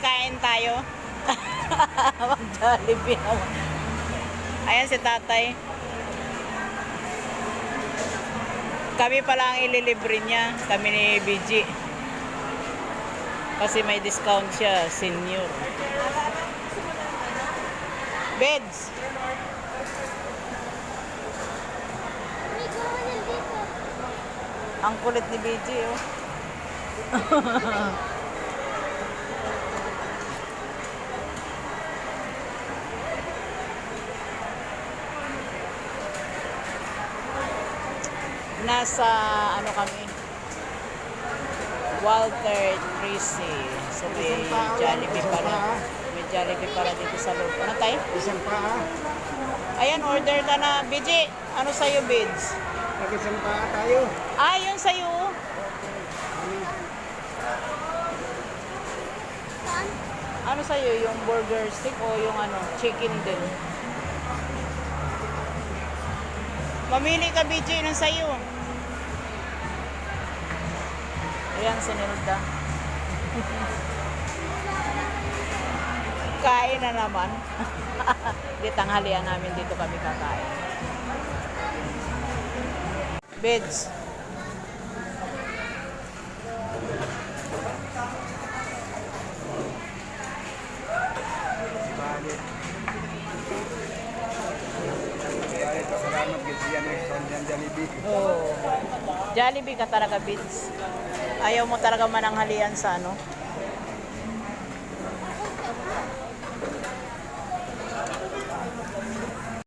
kain tayo. Mag-jollibee naman. Ayan si tatay. Kami pala ang ililibre niya. Kami ni BG. Kasi may discount siya, senior. Beds. Ang kulit ni BG, oh. Nasa, ano kami, Walter Tracy. So may Jollibee para. May Jollibee para dito sa loob. Ano tayo? Isang paa. Ayan, order ka na. BG, ano sa'yo, bids? Nag-isang paa tayo. Ah, yun sa'yo. Ano sa'yo, yung burger stick o yung ano, chicken din? Mamili ka, BJ, ng sa'yo. Ayan, sinilda. Kain na naman. Di tanghalian namin dito kami kakain. Beds. salamat kasi yan restaurant yan, Jollibee. Oo. Jollibee ka talaga, Vince. Ayaw mo talaga mananghalian sa ano.